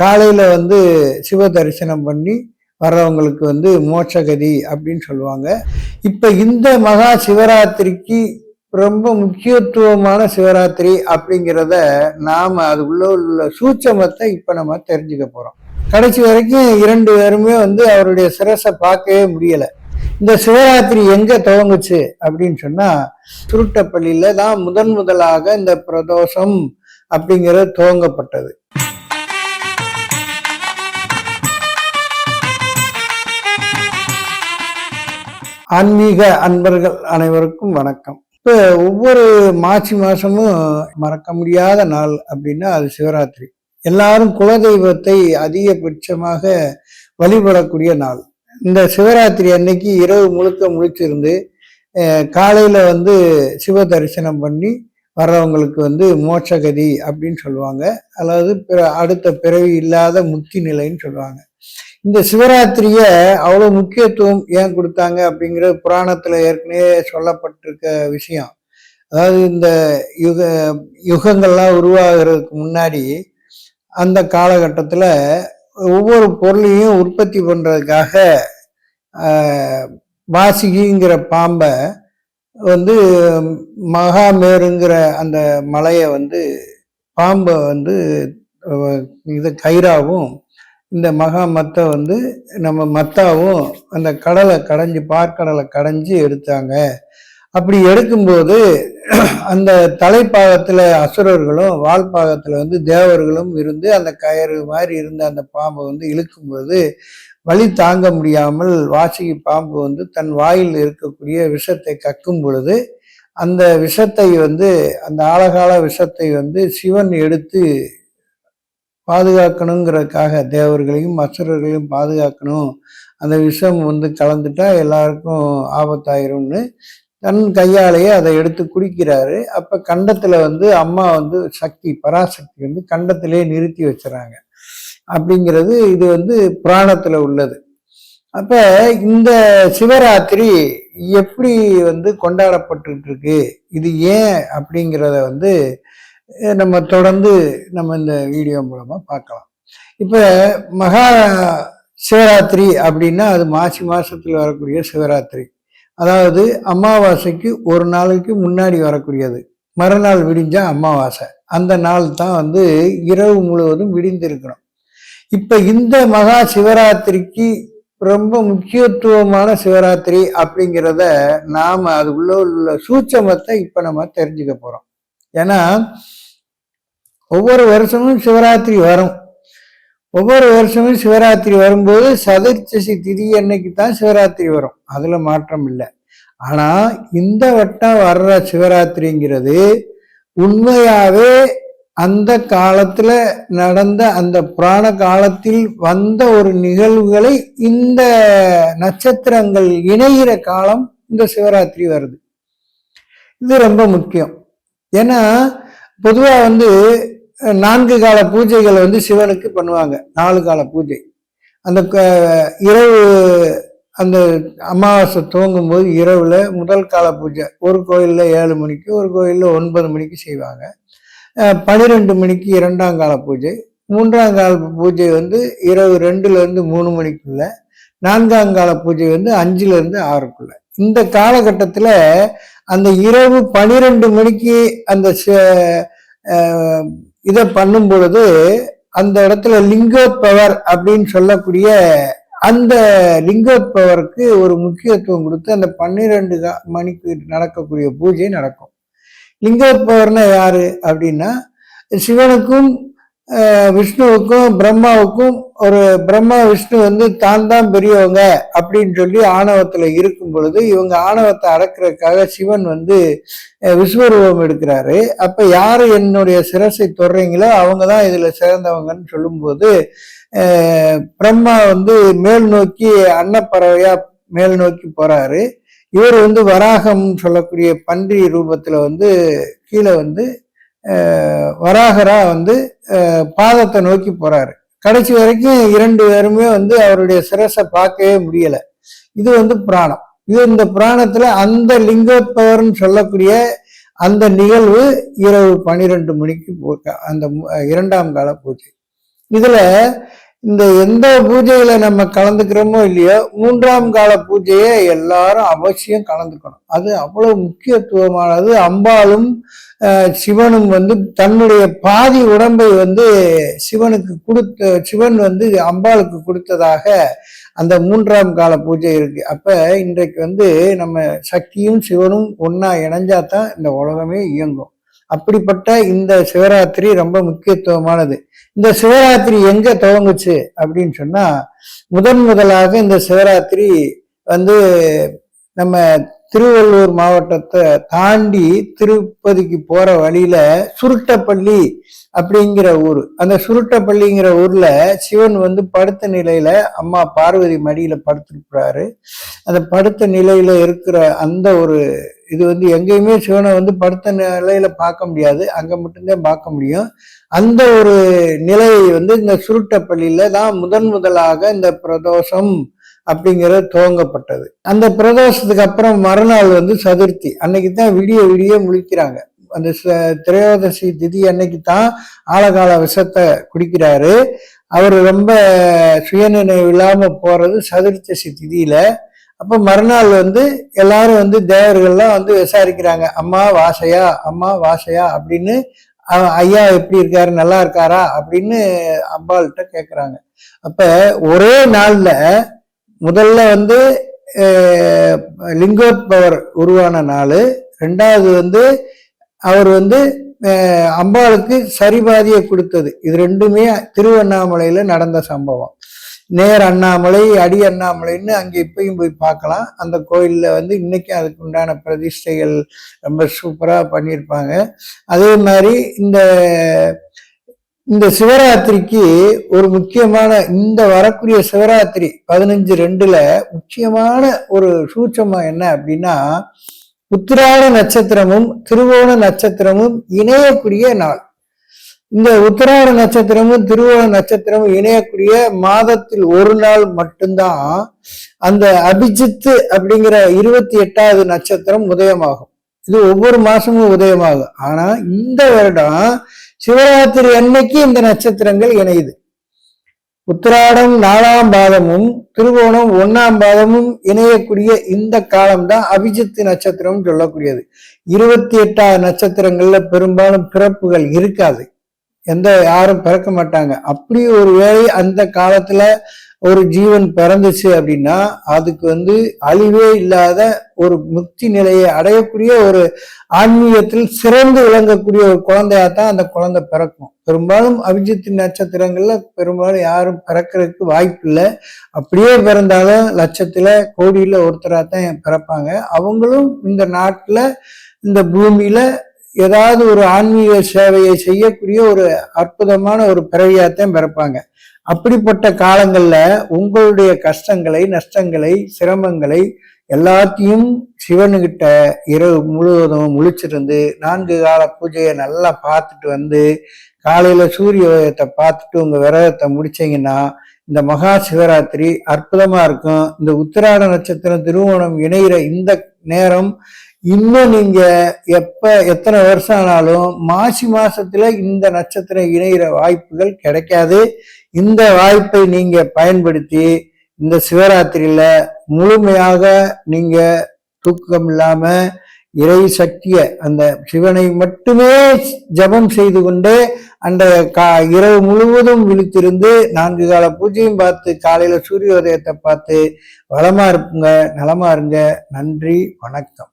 காலையில் வந்து சிவ தரிசனம் பண்ணி வர்றவங்களுக்கு வந்து மோட்சகதி அப்படின்னு சொல்லுவாங்க. இப்போ இந்த மகா சிவராத்திரிக்கு ரொம்ப முக்கியத்துவமான சிவராத்திரி அப்படிங்கிறத நாம் அது உள்ள உள்ள சூட்சமத்தை இப்போ நம்ம தெரிஞ்சுக்க போகிறோம் கடைசி வரைக்கும் இரண்டு பேருமே வந்து அவருடைய சிரசை பார்க்கவே முடியலை. இந்த சிவராத்திரி எங்க துவங்குச்சு அப்படின்னு சொன்னா சுருட்டப்பள்ளியில தான் முதன் முதலாக இந்த பிரதோஷம் அப்படிங்கிறது துவங்கப்பட்டது. ஆன்மீக அன்பர்கள் அனைவருக்கும் வணக்கம். இப்போ ஒவ்வொரு மார்ச் மாசமும் மறக்க முடியாத நாள் அப்படின்னா அது சிவராத்திரி. எல்லாரும் குலதெய்வத்தை அதிகபட்சமாக வழிபடக்கூடிய நாள். இந்த சிவராத்திரி அன்னைக்கு இரவு முழுக்க முழிச்சிருந்து காலையில் வந்து சிவ தரிசனம் பண்ணி வர்றவங்களுக்கு வந்து மோட்சகதி அப்படின்னு சொல்லுவாங்க. அதாவது பிற அடுத்த பிறவி இல்லாத முக்தி நிலைன்னு சொல்லுவாங்க. இந்த சிவராத்திரியை அவ்வளோ முக்கியத்துவம் ஏன் கொடுத்தாங்க அப்படிங்கிறது புராணத்தில் ஏற்கனவே சொல்லப்பட்டிருக்க விஷயம். அதாவது இந்த யுக யுகங்கள்லாம் உருவாகிறதுக்கு முன்னாடி அந்த காலகட்டத்தில் ஒவ்வொரு பொருளையும் உற்பத்தி பண்ணுறதுக்காக வாசிகிங்கிற பாம்பை வந்து மகாமேருங்கிற அந்த மலையை வந்து பாம்பை வந்து இது கயிறாவும் இந்த மகா மத்தை வந்து நம்ம மத்தாவும் அந்த கடலை கடைஞ்சி பார்க்கடலை கடைஞ்சி எடுத்தாங்க. அப்படி எடுக்கும்போது அந்த தலைப்பாகத்தில் அசுரர்களும் வால்பாகத்தில் வந்து தேவர்களும் இருந்து அந்த கயறு மாதிரி இருந்த அந்த பாம்பை வந்து இழுக்கும்போது வழி தாங்க முடியாமல் வாசிகி பாம்பு வந்து தன் வாயில் இருக்கக்கூடிய விஷத்தை கக்கும் பொழுது அந்த விஷத்தை வந்து அந்த ஆழகால விஷத்தை வந்து சிவன் எடுத்து பாதுகாக்கணுங்கிறதுக்காக தேவர்களையும் அசுரர்களையும் பாதுகாக்கணும். அந்த விஷம் வந்து கலந்துட்டா எல்லாருக்கும் ஆபத்தாயிரும்னு தன் கையாலேயே அதை எடுத்து குடிக்கிறாரு. அப்போ கண்டத்தில் வந்து அம்மா வந்து சக்தி பராசக்தி வந்து கண்டத்திலே நிறுத்தி வச்சுறாங்க. அப்படிங்கிறது இது வந்து புராணத்தில் உள்ளது. அப்போ இந்த சிவராத்திரி எப்படி வந்து கொண்டாடப்பட்டு இருக்கு? இது ஏன் அப்படிங்கிறத வந்து நம்ம தொடர்ந்து நம்ம இந்த வீடியோ மூலமாக பார்க்கலாம். இப்போ மகா சிவராத்திரி அப்படின்னா அது மாசி மாதத்தில் வரக்கூடிய சிவராத்திரி. அதாவது அமாவாசைக்கு ஒரு நாளைக்கு முன்னாடி வரக்கூடியது. மறுநாள் விடிஞ்சால் அமாவாசை. அந்த நாள் தான் வந்து இரவு முழுவதும் விடிந்திருக்கணும். இப்போ இந்த மகா சிவராத்திரிக்கு ரொம்ப முக்கியத்துவமான சிவராத்திரி அப்படிங்கிறத நாம் அது உள்ள உள்ள சூட்சமத்தை இப்போ நம்ம தெரிஞ்சுக்க போகிறோம் ஏன்னா ஒவ்வொரு வருஷமும் சிவராத்திரி வரும். ஒவ்வொரு வருஷமும் சிவராத்திரி வரும்போது சதுர்த்தசி திதி அன்னைக்கு தான் சிவராத்திரி வரும். அதில் மாற்றம் இல்லை. ஆனால் இந்த வட்டம் வர்ற சிவராத்திரிங்கிறது உண்மையாகவே அந்த காலத்தில் நடந்த அந்த புராண காலத்தில் வந்த ஒரு நிகழ்வுகளை இந்த நட்சத்திரங்கள் இணைகிற காலம் இந்த சிவராத்திரி வருது. இது ரொம்ப முக்கியம். ஏன்னா பொதுவாக வந்து நான்கு கால பூஜைகளை வந்து சிவனுக்கு பண்ணுவாங்க. நாலு கால பூஜை. அந்த இரவு அந்த அமாவாசை துவங்கும் போது இரவில் முதல் கால பூஜை. ஒரு கோயிலில் ஏழு மணிக்கு ஒரு கோயிலில் ஒன்பது மணிக்கு செய்வாங்க. பனிரெண்டு மணிக்கு இரண்டாம் கால பூஜை. மூன்றாம் கால பூஜை வந்து இரவு ரெண்டுலேருந்து மூணு மணிக்குள்ள. நான்காம் கால பூஜை வந்து அஞ்சுலேருந்து ஆறுக்குள்ள. இந்த காலகட்டத்தில் அந்த இரவு பனிரெண்டு மணிக்கு அந்த இதை பண்ணும் பொழுது அந்த இடத்துல லிங்கோத்பவர் அப்படின்னு சொல்லக்கூடிய அந்த லிங்கோத்பவருக்கு ஒரு முக்கியத்துவம் கொடுத்து அந்த பன்னிரெண்டு மணிக்கு நடக்கக்கூடிய பூஜை நடக்கும். லிங்கோத்பவர்னா யாரு அப்படின்னா சிவனுக்கும் விஷ்ணுவுக்கும் பிரம்மாவுக்கும் ஒரு பிரம்மா விஷ்ணு வந்து தான் தான் பெரியவங்க அப்படின்னு சொல்லி ஆணவத்தில் இருக்கும் பொழுது இவங்க ஆணவத்தை அடக்கிறதுக்காக சிவன் வந்து விஸ்வரூபம் எடுக்கிறாரு. அப்போ யார் என்னுடைய சிரசை தொடுறீங்களோ அவங்க தான் இதில் சிறந்தவங்கன்னு சொல்லும்போது பிரம்மா வந்து மேல் நோக்கி அன்னப்பறவையாக மேல் நோக்கி போகிறாரு இவர் வந்து வராகம் சொல்லக்கூடிய பன்றி ரூபத்தில் வந்து கீழே வந்து வராகரா வந்து பாதத்தை நோக்கி போறாரு. கடைசி வரைக்கும் இரண்டு பேருமே வந்து அவருடைய சிரசை பார்க்கவே முடியல. இது வந்து புராணம். இது இந்த புராணத்துல அந்த லிங்கோத்பவர்னு சொல்லக்கூடிய அந்த நிகழ்வு இரவு பனிரெண்டு மணிக்கு அந்த இரண்டாம் கால பூஜை. இதுல இந்த எந்த பூஜையில நம்ம கலந்துக்கிறோமோ இல்லையோ மூன்றாம் கால பூஜையை எல்லாரும் அவசியம் கலந்துக்கணும். அது அவ்வளவு முக்கியத்துவமானது. அம்பாளும் சிவனும் வந்து தன்னுடைய பாதி உடம்பை வந்து சிவனுக்கு கொடுத்த சிவன் வந்து அம்பாளுக்கு கொடுத்ததாக அந்த மூன்றாம் கால பூஜை இருக்கு. அப்ப இன்றைக்கு வந்து நம்ம சக்தியும் சிவனும் ஒன்னா இணைஞ்சாதான் இந்த உலகமே இயங்கும். அப்படிப்பட்ட இந்த சிவராத்திரி ரொம்ப முக்கியத்துவமானது. இந்த சிவராத்திரி எங்க துவங்குச்சு அப்படின்னு சொன்னா முதன் முதலாக இந்த சிவராத்திரி வந்து நம்ம திருவள்ளூர் மாவட்டத்தை தாண்டி திருப்பதிக்கு போற வழியில சுருட்டப்பள்ளி அப்படிங்கிற ஊர். அந்த சுருட்டப்பள்ளிங்கிற ஊர்ல சிவன் வந்து படுத்த நிலையில அம்மா பார்வதி மடியில படுத்திருக்கிறாரு. அந்த படுத்த நிலையில இருக்கிற அந்த ஒரு இது வந்து எங்கேயுமே சிவனை வந்து படுத்த நிலையில பார்க்க முடியாது. அங்க மட்டும்தான் பார்க்க முடியும். அந்த ஒரு நிலையை வந்து இந்த சுருட்டப்பள்ளியில தான் முதன் முதலாக இந்த பிரதோஷம் அப்படிங்கிறது துவங்கப்பட்டது. அந்த பிரதோஷத்துக்கு அப்புறம் மறுநாள் வந்து சதுர்த்தி. அன்னைக்கு தான் விடிய விடிய முழிக்கிறாங்க. அந்த ச- திரையோதசி திதி அன்னைக்கு தான் ஆழகால விஷத்தை குடிக்கிறாரு. அவர் ரொம்ப சுயநினைவு இல்லாம போறது சதுர்த்தசி திதியில. அப்ப மறுநாள் வந்து எல்லாரும் வந்து தேவர்கள்லாம் வந்து விசாரிக்கிறாங்க. அம்மா வாசையா? அம்மா வாசையா? அப்படின்னு ஐயா எப்படி இருக்காரு? நல்லா இருக்காரா? அப்படின்னு அம்பாள்கிட்ட கேக்குறாங்க. அப்ப ஒரே நாள்ல முதல்ல வந்து லிங்கோபவர் லிங்கோத்பவர் உருவான நாள். ரெண்டாவது வந்து அவர் வந்து அம்பாளுக்கு சரிபாதியை கொடுத்தது. இது ரெண்டுமே திருவண்ணாமலையில நடந்த சம்பவம். நேர் அண்ணாமலை அடி அண்ணாமலைன்னு அங்கே இப்பயும் போய் பார்க்கலாம். அந்த கோயில்ல வந்து இன்னைக்கும் அதுக்கு உண்டான பிரதிஷ்டைகள் ரொம்ப சூப்பரா பண்ணியிருப்பாங்க. அதே மாதிரி இந்த இந்த சிவராத்திரிக்கு ஒரு முக்கியமான இந்த வரக்கூடிய சிவராத்திரி பதினஞ்சு ரெண்டுல முக்கியமான ஒரு சூட்சமம் என்ன அப்படின்னா உத்திராட நட்சத்திரமும் திருவோண நட்சத்திரமும் இணையக்கூடிய நாள். இந்த உத்தராட நட்சத்திரமும் திருவோண நட்சத்திரமும் இணையக்கூடிய மாதத்தில் ஒரு நாள் மட்டும்தான் அந்த அபிஜித்து அப்படிங்கிற இருபத்தி எட்டாவது நட்சத்திரம் உதயமாகும். இது ஒவ்வொரு மாசமும் உதயமாகும். ஆனா இந்த வருடம் சிவராத்திரி அன்னைக்கு இந்த நட்சத்திரங்கள் இணையுது. உத்திராடம் நாலாம் பாதமும் திருவோணம் ஒன்னாம் பாதமும் இணையக்கூடிய இந்த காலம்தான் அபிஜித்து நட்சத்திரம் சொல்லக்கூடியது. இருபத்தி எட்டாவது நட்சத்திரங்கள்ல பெரும்பாலும் பிறப்புகள் இருக்காது. எந்த யாரும் பிறக்க மாட்டாங்க. அப்படி ஒரு வேலை அந்த காலத்துல ஒரு ஜீவன் பிறந்துச்சு அப்படின்னா அதுக்கு வந்து அழிவே இல்லாத ஒரு முக்தி நிலையை அடையக்கூடிய ஒரு ஆன்மீகத்தில் சிறந்து விளங்கக்கூடிய ஒரு குழந்தையா தான் அந்த குழந்தை பிறக்கும். பெரும்பாலும் அபிஜித் நட்சத்திரங்கள்ல பெரும்பாலும் யாரும் பிறக்கிறதுக்கு வாய்ப்பு இல்லை. அப்படியே பிறந்தாலும் லட்சத்துல கோடியில ஒருத்தராக தான் பிறப்பாங்க. அவங்களும் இந்த நாட்டுல இந்த பூமியில ஏதாவது ஒரு ஆன்மீக சேவையை செய்யக்கூடிய ஒரு அற்புதமான ஒரு பிறவியாத்தான் பிறப்பாங்க. அப்படிப்பட்ட காலங்களில் உங்களுடைய கஷ்டங்களை நஷ்டங்களை சிரமங்களை எல்லாத்தையும் சிவனுக்கிட்ட இரவு முழுவதும் முழிச்சிருந்து நான்கு கால பூஜையை நல்லா பார்த்துட்டு வந்து காலையில் சூரிய உதயத்தை பார்த்துட்டு உங்கள் விரதத்தை முடிச்சீங்கன்னா இந்த மகா சிவராத்திரி அற்புதமாக இருக்கும். இந்த உத்திராட நட்சத்திரம் திருவோணம் இணைகிற இந்த நேரம் இன்னும் நீங்க எப்ப எத்தனை வருஷம் ஆனாலும் மாசி மாசத்துல இந்த நட்சத்திரம் இணைகிற வாய்ப்புகள் கிடைக்காது. இந்த வாய்ப்பை நீங்க பயன்படுத்தி இந்த சிவராத்திரியில முழுமையாக நீங்க தூக்கம் இல்லாம இறை சக்திய அந்த சிவனை மட்டுமே ஜபம் செய்து கொண்டு அந்த கா இரவு முழுவதும் விழித்திருந்து நான்கு கால பூஜையும் பார்த்து காலையில சூரிய உதயத்தை பார்த்து வளமா இருப்புங்க நலமா இருங்க. நன்றி வணக்கம்.